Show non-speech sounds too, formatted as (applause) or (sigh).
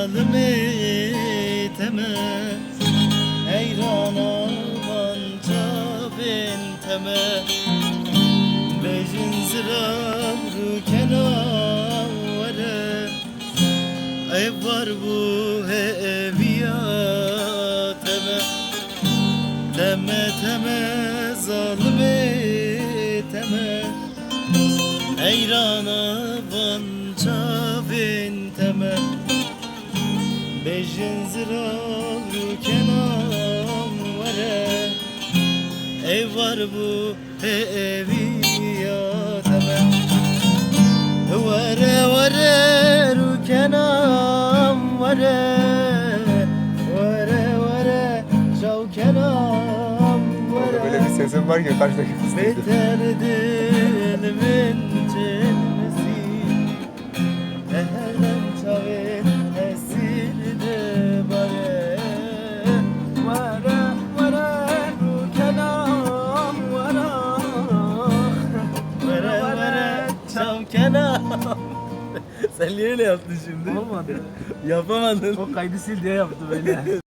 zalimi teme Eyrana vanca benteme Bejin ziram rukena vere Ev var bu eviyateme Deme teme Ev var bu eviyateme Vere vere rukenam vere Vere vere şavkenam Böyle vere bir sesin var ki kaç dakika Beter dilimin cilmesi Eherden çavkenam (laughs) Sen niye öyle yaptın şimdi? Olmadı. Yapamadın. O kaydı sil diye yaptı böyle. (laughs)